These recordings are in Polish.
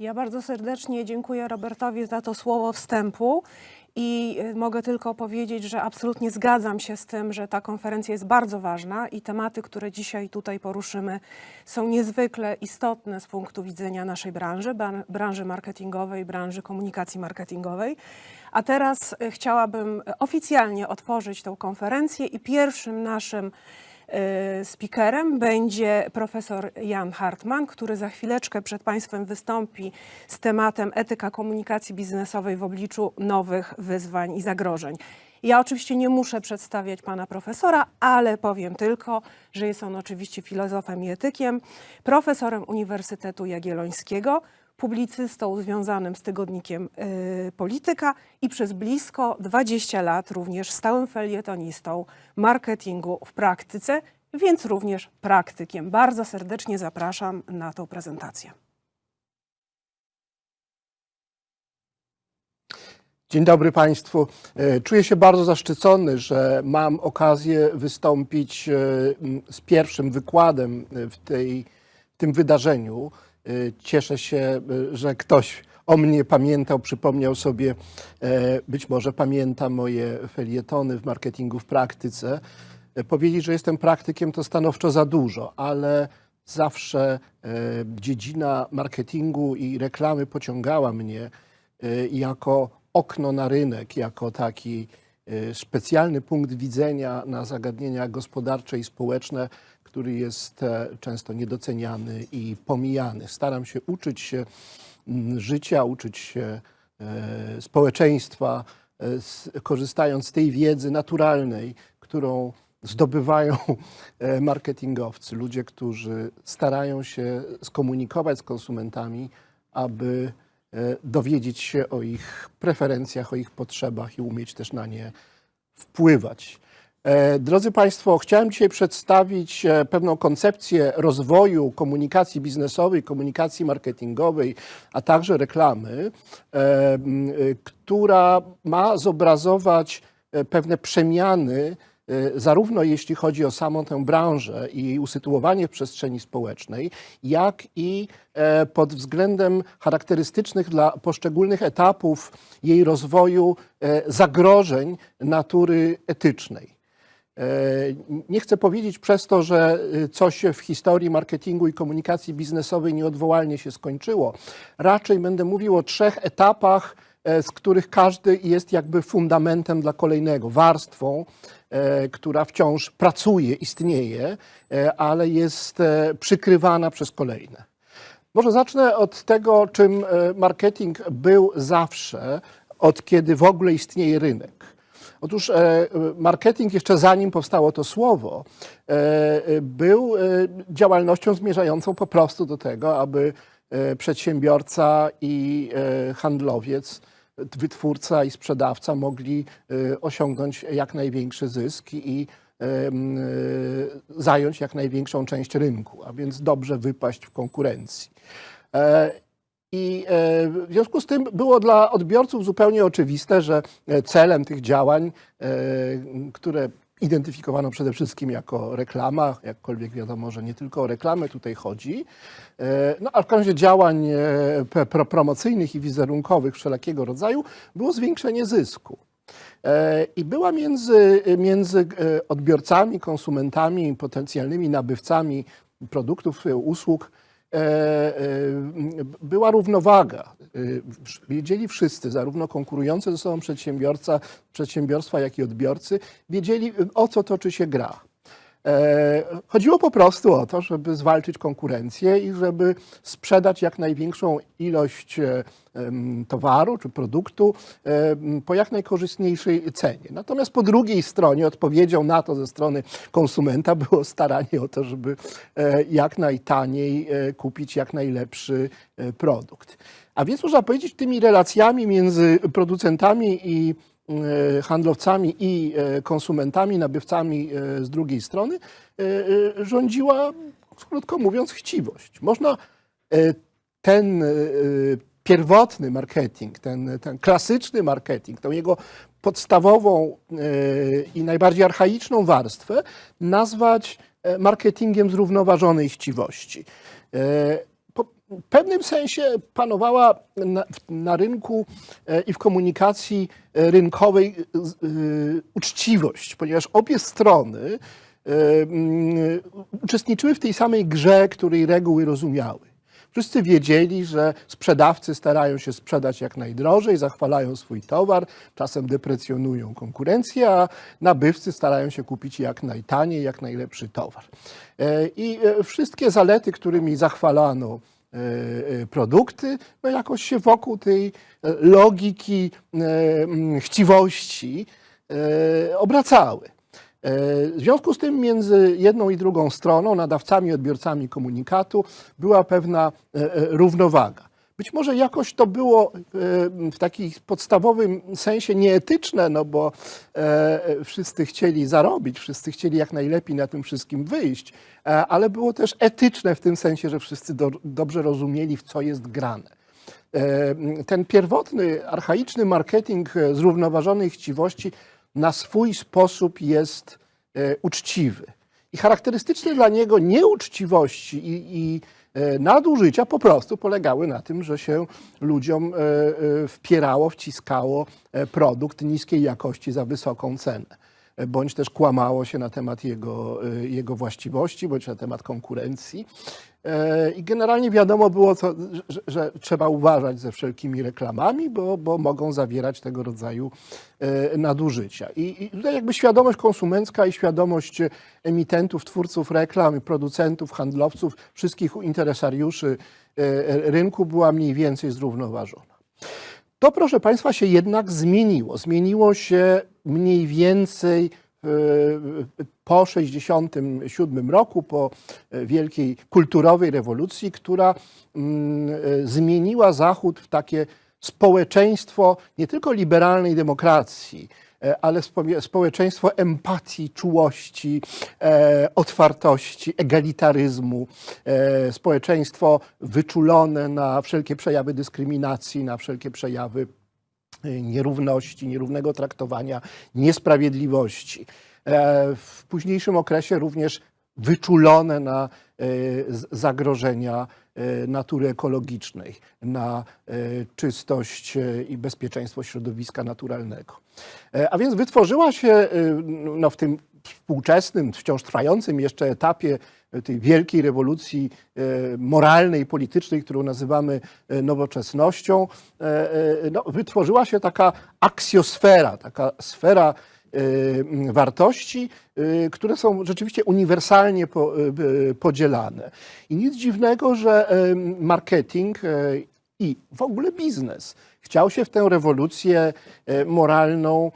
Ja bardzo serdecznie dziękuję Robertowi za to słowo wstępu i y, mogę tylko powiedzieć, że absolutnie zgadzam się z tym, że ta konferencja jest bardzo ważna i tematy, które dzisiaj tutaj poruszymy, są niezwykle istotne z punktu widzenia naszej branży, bran- branży marketingowej, branży komunikacji marketingowej. A teraz y, chciałabym oficjalnie otworzyć tę konferencję i pierwszym naszym Speakerem będzie profesor Jan Hartman, który za chwileczkę przed Państwem wystąpi z tematem etyka komunikacji biznesowej w obliczu nowych wyzwań i zagrożeń. Ja oczywiście nie muszę przedstawiać pana profesora, ale powiem tylko, że jest on oczywiście filozofem i etykiem, profesorem Uniwersytetu Jagiellońskiego, publicystą związanym z tygodnikiem y, Polityka i przez blisko 20 lat również stałym felietonistą marketingu w praktyce, więc również praktykiem. Bardzo serdecznie zapraszam na tą prezentację. Dzień dobry Państwu. E, Czuję się bardzo zaszczycony, że mam okazję wystąpić e, z pierwszym wykładem e, w tej, tym wydarzeniu. E, Cieszę się, e, że ktoś o mnie pamiętał, przypomniał sobie, e, być może pamięta moje felietony w marketingu w praktyce. E, Powiedzieć, że jestem praktykiem to stanowczo za dużo, ale zawsze e, dziedzina marketingu i reklamy pociągała mnie jako okno na rynek, jako taki specjalny punkt widzenia na zagadnienia gospodarcze i społeczne, który jest e, często niedoceniany i pomijany. Staram się uczyć się mm, życia, uczyć się e, społeczeństwa, e, korzystając z tej wiedzy naturalnej, którą zdobywają marketingowcy, ludzie, którzy starają się skomunikować z konsumentami, aby dowiedzieć się o ich preferencjach, o ich potrzebach i umieć też na nie wpływać. E, Drodzy Państwo, chciałem dzisiaj przedstawić e, pewną koncepcję rozwoju komunikacji biznesowej, komunikacji marketingowej, a także reklamy, e, która ma zobrazować pewne przemiany, zarówno jeśli chodzi o samą tę branżę i jej usytuowanie w przestrzeni społecznej, jak i pod względem charakterystycznych dla poszczególnych etapów jej rozwoju zagrożeń natury etycznej. E, Nie chcę powiedzieć przez to, że y, coś w historii marketingu i komunikacji biznesowej nieodwołalnie się skończyło. Raczej będę mówił o trzech etapach, e, z których każdy jest jakby fundamentem dla kolejnego, warstwą, e, która wciąż pracuje, istnieje, ale jest przykrywana przez kolejne. Może zacznę od tego, czym marketing był zawsze, od kiedy w ogóle istnieje rynek. Otóż e, marketing, jeszcze zanim powstało to słowo, e, e, był działalnością zmierzającą po prostu do tego, aby przedsiębiorca i handlowiec, wytwórca i sprzedawca mogli osiągnąć jak największy zysk i zająć jak największą część rynku, a więc dobrze wypaść w konkurencji. I e, w związku z tym było dla odbiorców zupełnie oczywiste, że e, celem tych działań, e, które identyfikowano przede wszystkim jako reklama, jakkolwiek wiadomo, że nie tylko o reklamę tutaj chodzi, no a w każdym razie działań promocyjnych i wizerunkowych wszelakiego rodzaju, było zwiększenie zysku. I była między, między odbiorcami, konsumentami, potencjalnymi nabywcami produktów, usług była równowaga. E, Wiedzieli wszyscy, zarówno konkurujące ze sobą przedsiębiorca, przedsiębiorstwa, jak i odbiorcy, wiedzieli o co toczy się gra. E, Chodziło po prostu o to, żeby zwalczyć konkurencję i żeby sprzedać jak największą ilość e, towaru czy produktu em, po jak najkorzystniejszej cenie. Natomiast po drugiej stronie odpowiedzią na to ze strony konsumenta było staranie o to, żeby e, jak najtaniej e, kupić jak najlepszy e, produkt. A więc można powiedzieć, tymi relacjami między producentami i e, handlowcami i e, konsumentami, nabywcami e, z drugiej strony e, e, rządziła, krótko mówiąc, chciwość. Można e, ten e, pierwotny marketing, ten, ten klasyczny marketing, tą jego podstawową e, i najbardziej archaiczną warstwę nazwać e, marketingiem zrównoważonej chciwości. W pewnym sensie panowała na, na rynku e, i w komunikacji e, rynkowej e, uczciwość, ponieważ obie strony mm, uczestniczyły w tej samej grze, której reguły rozumiały. Wszyscy wiedzieli, że sprzedawcy starają się sprzedać jak najdrożej, zachwalają swój towar, czasem deprecjonują konkurencję, a nabywcy starają się kupić jak najtaniej, jak najlepszy towar. I wszystkie zalety, którymi zachwalano produkty, no jakoś się wokół tej e, logiki e, mm, chciwości e, obracały. E, W związku z tym między jedną i drugą stroną, nadawcami i odbiorcami komunikatu, była pewna e, e, równowaga. Być może jakoś to było e, w takim podstawowym sensie nieetyczne, no bo e, wszyscy chcieli zarobić, wszyscy chcieli jak najlepiej na tym wszystkim wyjść, e, ale było też etyczne w tym sensie, że wszyscy do, dobrze rozumieli, w co jest grane. Ten pierwotny, archaiczny marketing zrównoważonej chciwości na swój sposób jest uczciwy. I charakterystyczne dla niego nieuczciwości i, i nadużycia po prostu polegały na tym, że się ludziom e, e, wpierało, wciskało e, produkt niskiej jakości za wysoką cenę. e, bądź też kłamało się na temat jego, e, jego właściwości, bądź na temat konkurencji. E, I generalnie wiadomo było, co, że, że trzeba uważać ze wszelkimi reklamami, bo, bo mogą zawierać tego rodzaju e, nadużycia. I, I tutaj jakby świadomość konsumencka i świadomość emitentów, twórców reklam, producentów, handlowców, wszystkich interesariuszy e, rynku była mniej więcej zrównoważona. To, proszę Państwa, się jednak zmieniło. Zmieniło się mniej więcej e, po 1967 roku, po e, wielkiej kulturowej rewolucji, która mm, e, zmieniła Zachód w takie społeczeństwo nie tylko liberalnej demokracji, ale spo- społeczeństwo empatii, czułości, otwartości, egalitaryzmu, społeczeństwo wyczulone na wszelkie przejawy dyskryminacji, na wszelkie przejawy nierówności, nierównego traktowania, niesprawiedliwości. E, W późniejszym okresie również wyczulone na e, zagrożenia e, natury ekologicznej, na czystość i bezpieczeństwo środowiska naturalnego. A więc wytworzyła się e, no, w tym współczesnym, wciąż trwającym jeszcze etapie tej wielkiej rewolucji e, moralnej, politycznej, którą nazywamy e, nowoczesnością, e, no, wytworzyła się taka aksjosfera, taka sfera wartości, które są rzeczywiście uniwersalnie po, podzielane. I nic dziwnego, że marketing i w ogóle biznes chciał się w tę rewolucję moralną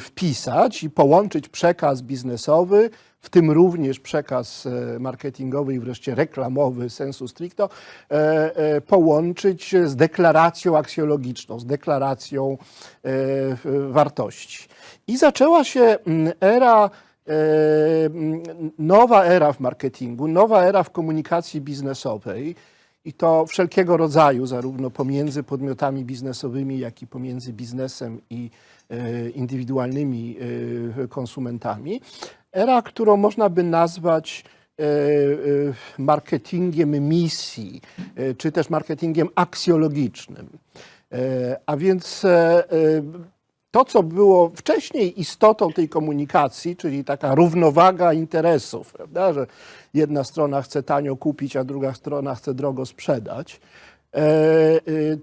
wpisać i połączyć przekaz biznesowy, w tym również przekaz e, marketingowy i wreszcie reklamowy sensu stricto, e, e, połączyć z deklaracją aksjologiczną, z deklaracją wartości. I zaczęła się mm, era nowa era w marketingu, nowa era w komunikacji biznesowej i to wszelkiego rodzaju, zarówno pomiędzy podmiotami biznesowymi, jak i pomiędzy biznesem i indywidualnymi konsumentami. Era, którą można by nazwać e, e, marketingiem misji, e, czy też marketingiem aksjologicznym. A więc to, co było wcześniej istotą tej komunikacji, czyli taka równowaga interesów, prawda, że jedna strona chce tanio kupić, a druga strona chce drogo sprzedać,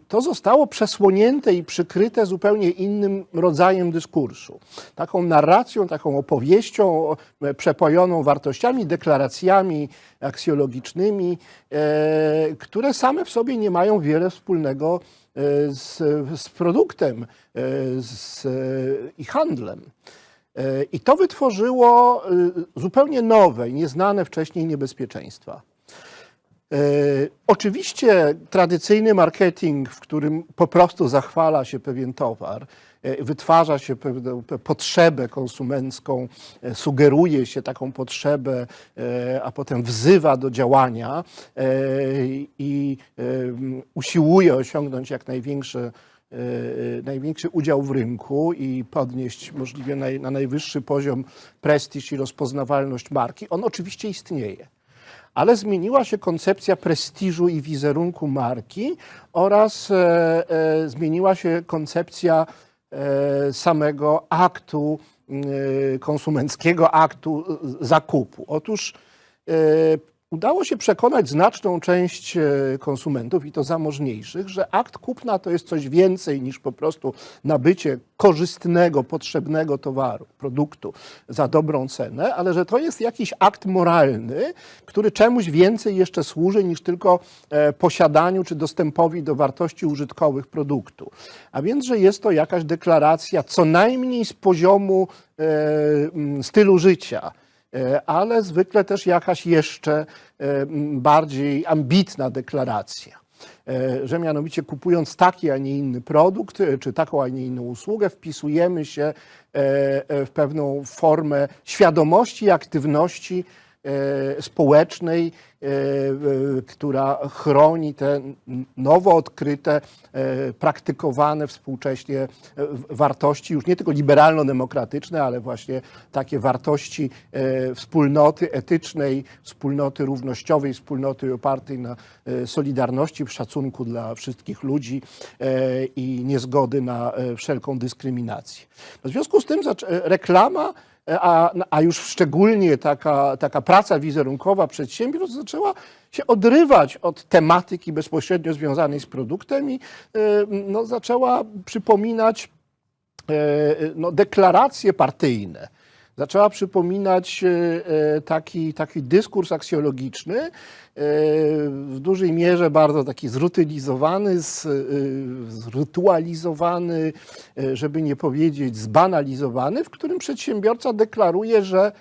to zostało przesłonięte i przykryte zupełnie innym rodzajem dyskursu. Taką narracją, taką opowieścią e, przepojoną wartościami, deklaracjami aksjologicznymi, e, które same w sobie nie mają wiele wspólnego e, z, z produktem e, z, e, i handlem. E, I to wytworzyło e, zupełnie nowe, nieznane wcześniej niebezpieczeństwa. E, Oczywiście tradycyjny marketing, w którym po prostu zachwala się pewien towar, e, wytwarza się pewną pe- potrzebę konsumencką, e, sugeruje się taką potrzebę, a potem wzywa do działania i usiłuje osiągnąć jak największy udział w rynku i podnieść możliwie na najwyższy poziom prestiż i rozpoznawalność marki, on oczywiście istnieje. Ale zmieniła się koncepcja prestiżu i wizerunku marki oraz e, e, zmieniła się koncepcja e, samego aktu e, konsumenckiego, aktu e, zakupu. Otóż e, udało się przekonać znaczną część e, konsumentów, i to zamożniejszych, że akt kupna to jest coś więcej niż po prostu nabycie korzystnego, potrzebnego towaru, produktu za dobrą cenę, ale że to jest jakiś akt moralny, który czemuś więcej jeszcze służy niż tylko e, posiadaniu czy dostępowi do wartości użytkowych produktu. A więc, że jest to jakaś deklaracja co najmniej z poziomu e, stylu życia, ale zwykle też jakaś jeszcze e, bardziej ambitna deklaracja. E, Że mianowicie kupując taki, a nie inny produkt, e, czy taką, a nie inną usługę, wpisujemy się e, e, w pewną formę świadomości i aktywności e, społecznej, e, e, która chroni te nowo odkryte, e, praktykowane współcześnie e, w- wartości, już nie tylko liberalno-demokratyczne, ale właśnie takie wartości e, wspólnoty etycznej, wspólnoty równościowej, wspólnoty opartej na e, solidarności, szacunku dla wszystkich ludzi e, i niezgody na e, wszelką dyskryminację. W związku z tym e, reklama a, a już szczególnie taka, taka praca wizerunkowa przedsiębiorstw zaczęła się odrywać od tematyki bezpośrednio związanej z produktem i e, no, zaczęła przypominać e, no, deklaracje partyjne. Zaczęła przypominać e, e, taki, taki dyskurs aksjologiczny, w dużej mierze bardzo taki zrutylizowany, zrytualizowany, żeby nie powiedzieć zbanalizowany, w którym przedsiębiorca deklaruje, że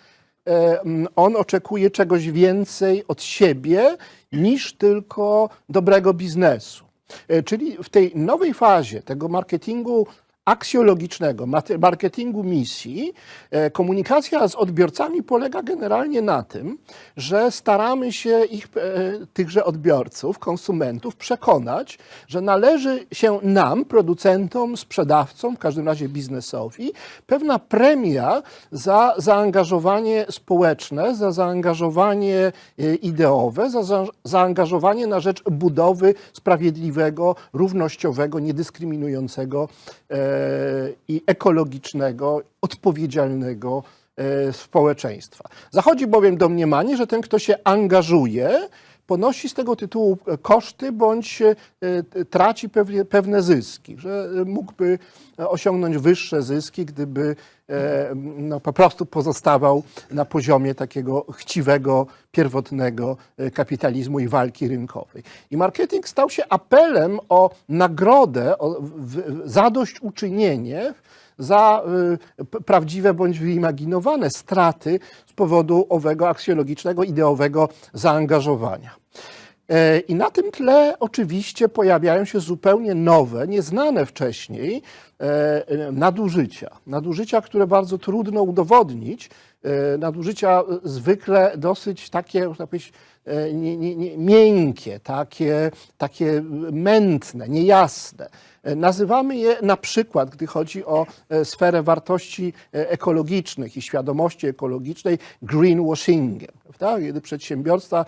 on oczekuje czegoś więcej od siebie niż tylko dobrego biznesu. E, Czyli w tej nowej fazie tego marketingu aksjologicznego, marketingu misji, e, komunikacja z odbiorcami polega generalnie na tym, że staramy się ich, e, tychże odbiorców, konsumentów przekonać, że należy się nam, producentom, sprzedawcom, w każdym razie biznesowi, pewna premia za zaangażowanie społeczne, za zaangażowanie e, ideowe, za za zaangażowanie na rzecz budowy sprawiedliwego, równościowego, niedyskryminującego i ekologicznego, odpowiedzialnego e, społeczeństwa. Zachodzi bowiem domniemanie, że ten, kto się angażuje, ponosi z tego tytułu koszty bądź e, e, traci pewne, zyski, że mógłby osiągnąć wyższe zyski, gdyby e, no, po prostu pozostawał na poziomie takiego chciwego, pierwotnego e, kapitalizmu i walki rynkowej. I marketing stał się apelem o nagrodę, o zadośćuczynienie za y, prawdziwe bądź wyimaginowane straty z powodu owego aksjologicznego, ideowego zaangażowania. E, I na tym tle oczywiście pojawiają się zupełnie nowe, nieznane wcześniej e, e, nadużycia. Nadużycia, które bardzo trudno udowodnić, nadużycia zwykle dosyć takie, można powiedzieć, nie, nie, nie, miękkie, takie, takie mętne, niejasne. E, Nazywamy je na przykład, gdy chodzi o e, sferę wartości e, ekologicznych i świadomości ekologicznej, greenwashingiem. Kiedy przedsiębiorstwa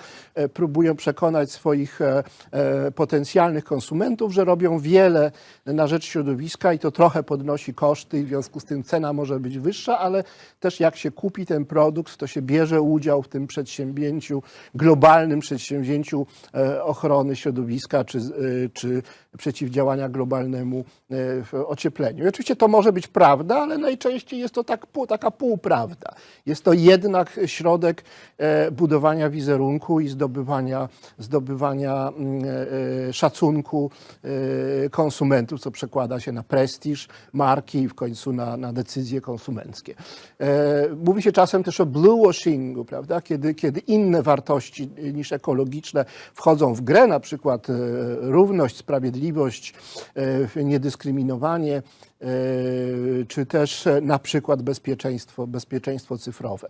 próbują przekonać swoich potencjalnych konsumentów, że robią wiele na rzecz środowiska i to trochę podnosi koszty, w związku z tym cena może być wyższa, ale też jak się kupi ten produkt, to się bierze udział w tym przedsięwzięciu, globalnym przedsięwzięciu ochrony środowiska czy, czy przeciwdziałania globalnemu e, w ociepleniu. I oczywiście to może być prawda, ale najczęściej jest to tak, taka półprawda. Jest to jednak środek e, budowania wizerunku i zdobywania, zdobywania mm, e, e, szacunku e, konsumentów, co przekłada się na prestiż marki i w końcu na, na decyzje konsumenckie. E, Mówi się czasem też o bluewashingu, prawda? Kiedy, kiedy inne wartości niż ekologiczne wchodzą w grę, na przykład e, równość, sprawiedliwość, e, niedyskryminowanie, e, czy też e, na przykład bezpieczeństwo, bezpieczeństwo cyfrowe.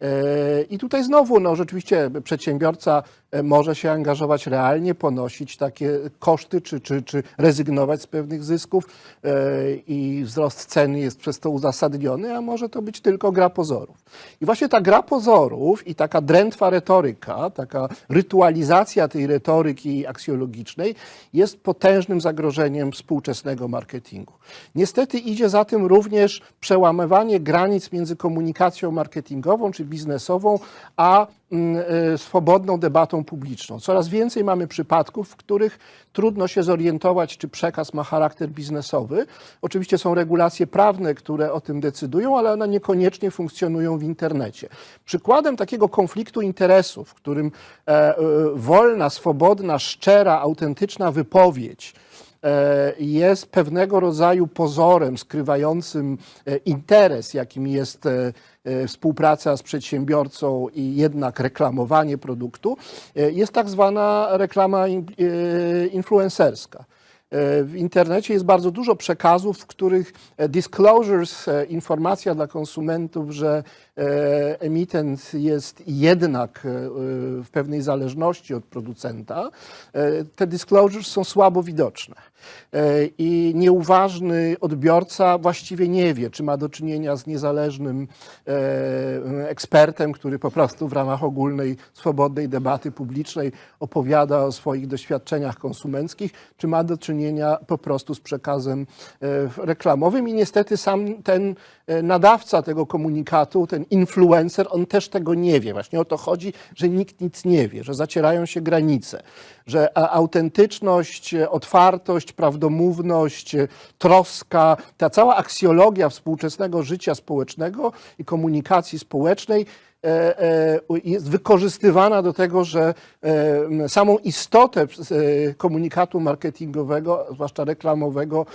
E, I tutaj znowu, no rzeczywiście przedsiębiorca e, może się angażować realnie, ponosić takie koszty, czy, czy, czy rezygnować z pewnych zysków e, i wzrost ceny jest przez to uzasadniony, a może to być tylko gra pozorów. I właśnie ta gra pozorów i taka drętwa retoryka, taka rytualizacja tej retoryki aksjologicznej jest potężnym zagrożeniem współczesnego marketingu. Niestety idzie za tym również przełamywanie granic między komunikacją marketingową czy biznesową, a e, swobodną debatą publiczną. Coraz więcej mamy przypadków, w których trudno się zorientować, czy przekaz ma charakter biznesowy. Oczywiście są regulacje prawne, które o tym decydują, ale one niekoniecznie funkcjonują w internecie. Przykładem takiego konfliktu interesów, w którym e, e, wolna, swobodna, szczera, autentyczna wypowiedź jest pewnego rodzaju pozorem skrywającym e, interes, jakim jest e, e, współpraca z przedsiębiorcą i jednak reklamowanie produktu, e, jest tak zwana reklama in- e, influencerska. E, W internecie jest bardzo dużo przekazów, w których e, disclosures, e, informacja dla konsumentów, że e, emitent jest jednak e, w pewnej zależności od producenta, e, te disclosures są słabo widoczne. E, I nieuważny odbiorca właściwie nie wie, czy ma do czynienia z niezależnym e, ekspertem, który po prostu w ramach ogólnej, swobodnej debaty publicznej opowiada o swoich doświadczeniach konsumenckich, czy ma do czynienia po prostu z przekazem e, reklamowym. I niestety sam ten e, nadawca tego komunikatu, ten influencer, on też tego nie wie. Właśnie o to chodzi, że nikt nic nie wie, że zacierają się granice, że a- autentyczność, e, otwartość, prawdomówność, e, troska, ta cała aksjologia współczesnego życia społecznego i komunikacji społecznej e, e, jest wykorzystywana do tego, że e, samą istotę e, komunikatu marketingowego, zwłaszcza reklamowego,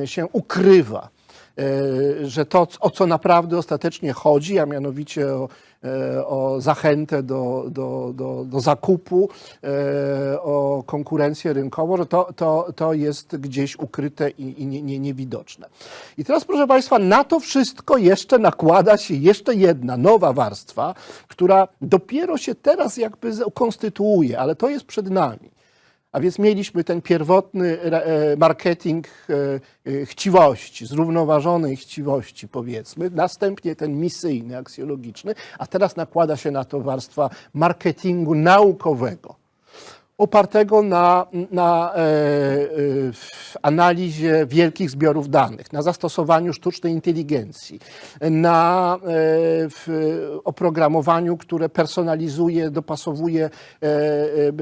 e, się ukrywa. E, Że to, o co naprawdę ostatecznie chodzi, a mianowicie o, e, o zachętę do, do, do, do zakupu, e, o konkurencję rynkową, że to, to, to jest gdzieś ukryte i, i nie, nie, niewidoczne. I teraz, proszę Państwa, na to wszystko jeszcze nakłada się jeszcze jedna nowa warstwa, która dopiero się teraz jakby konstytuuje, ale to jest przed nami. A więc mieliśmy ten pierwotny e, marketing e, e, chciwości, zrównoważonej chciwości, powiedzmy, następnie ten misyjny, aksjologiczny, a teraz nakłada się na to warstwa marketingu naukowego opartego na, na e, e, analizie wielkich zbiorów danych, na zastosowaniu sztucznej inteligencji, na e, oprogramowaniu, które personalizuje, dopasowuje e,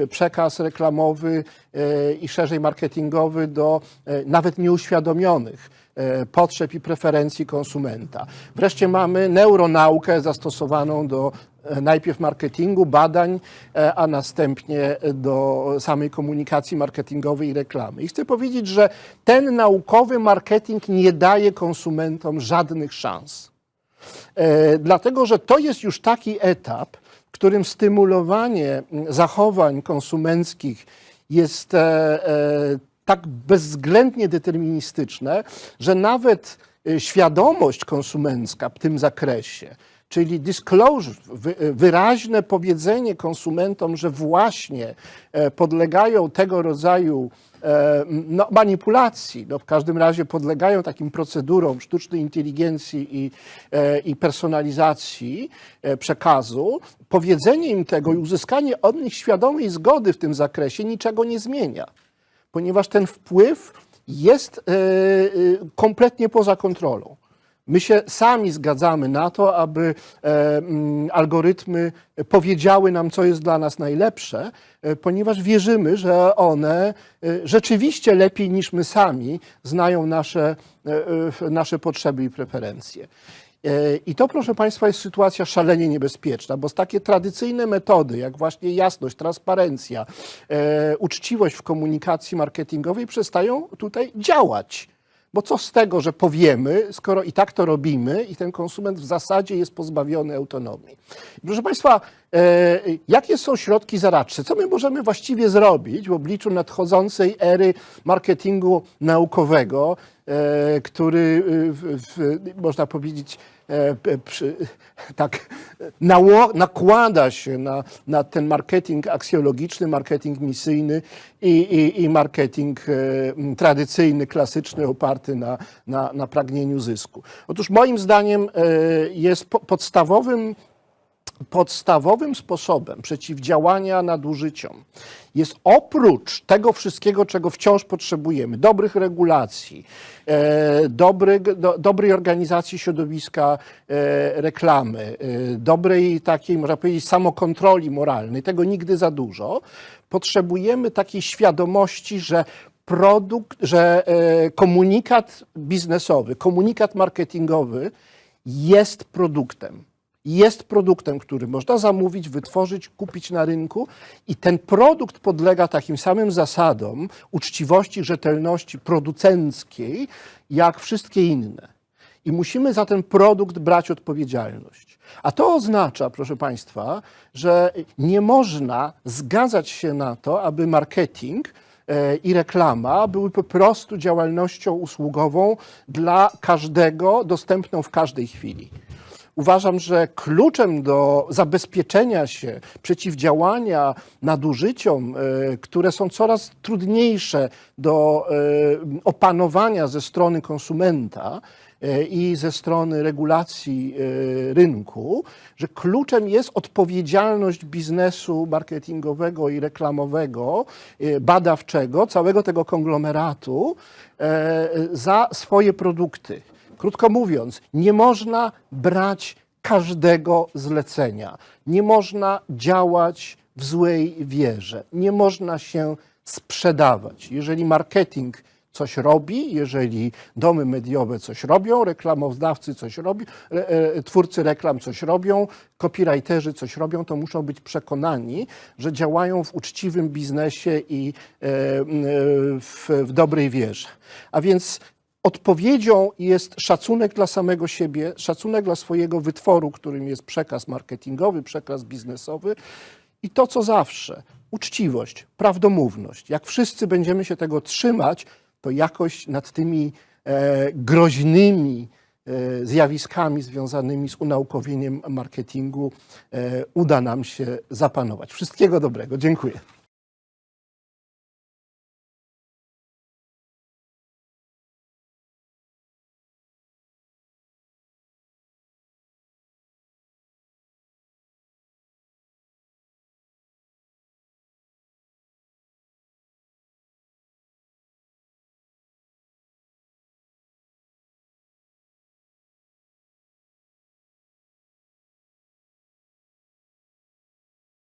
e, przekaz reklamowy e, i szerzej marketingowy do e, nawet nieuświadomionych potrzeb i preferencji konsumenta. Wreszcie mamy neuronaukę zastosowaną do e, najpierw marketingu, badań, e, a następnie do samej komunikacji marketingowej i reklamy. I chcę powiedzieć, że ten naukowy marketing nie daje konsumentom żadnych szans. E, Dlatego, że to jest już taki etap, w którym stymulowanie zachowań konsumenckich jest e, e, tak bezwzględnie deterministyczne, że nawet e, świadomość konsumencka w tym zakresie, czyli disclosure, wy- wyraźne powiedzenie konsumentom, że właśnie e, podlegają tego rodzaju e, no, manipulacji, no, w każdym razie podlegają takim procedurom sztucznej inteligencji i, e, i personalizacji e, przekazu, powiedzenie im tego i uzyskanie od nich świadomej zgody w tym zakresie niczego nie zmienia, ponieważ ten wpływ jest e, e, kompletnie poza kontrolą. My się sami zgadzamy na to, aby e, mm, algorytmy powiedziały nam, co jest dla nas najlepsze, ponieważ wierzymy, że one rzeczywiście lepiej niż my sami znają nasze, nasze potrzeby i preferencje. E, I to, proszę Państwa, jest sytuacja szalenie niebezpieczna, bo takie tradycyjne metody, jak właśnie jasność, transparencja, e, uczciwość w komunikacji marketingowej, przestają tutaj działać. Bo co z tego, że powiemy, skoro i tak to robimy i ten konsument w zasadzie jest pozbawiony autonomii. Proszę Państwa, e, jakie są środki zaradcze? Co my możemy właściwie zrobić w obliczu nadchodzącej ery marketingu naukowego, który, e, w, w, można powiedzieć, e, przy, tak nakłada się na, na ten marketing aksjologiczny, marketing misyjny i, i, i marketing e, tradycyjny, klasyczny, oparty na, na, na pragnieniu zysku. Otóż moim zdaniem e, jest po, podstawowym podstawowym sposobem przeciwdziałania nadużyciom jest oprócz tego wszystkiego, czego wciąż potrzebujemy, dobrych regulacji, e, dobry, do, dobrej organizacji środowiska e, reklamy, e, dobrej takiej, można powiedzieć, samokontroli moralnej, tego nigdy za dużo, potrzebujemy takiej świadomości, że produkt, że e, komunikat biznesowy, komunikat marketingowy jest produktem jest produktem, który można zamówić, wytworzyć, kupić na rynku i ten produkt podlega takim samym zasadom uczciwości, rzetelności producenckiej, jak wszystkie inne. I musimy za ten produkt brać odpowiedzialność. A to oznacza, proszę Państwa, że nie można zgadzać się na to, aby marketing e, i reklama były po prostu działalnością usługową dla każdego, dostępną w każdej chwili. Uważam, że kluczem do zabezpieczenia się, przeciwdziałania nadużyciom, e, które są coraz trudniejsze do e, opanowania ze strony konsumenta e, i ze strony regulacji rynku, że kluczem jest odpowiedzialność biznesu marketingowego i reklamowego, badawczego, całego tego konglomeratu za swoje produkty. Krótko mówiąc, nie można brać każdego zlecenia, nie można działać w złej wierze, nie można się sprzedawać. Jeżeli marketing coś robi, jeżeli domy mediowe coś robią, reklamodawcy coś robią, e, e, twórcy reklam coś robią, copywriterzy coś robią, to muszą być przekonani, że działają w uczciwym biznesie i e, w, w dobrej wierze. A więc Odpowiedzią jest szacunek dla samego siebie, szacunek dla swojego wytworu, którym jest przekaz marketingowy, przekaz biznesowy i to, co zawsze uczciwość, prawdomówność. Jak wszyscy będziemy się tego trzymać, to jakoś nad tymi e, groźnymi e, zjawiskami związanymi z unaukowieniem marketingu e, uda nam się zapanować. Wszystkiego dobrego. Dziękuję.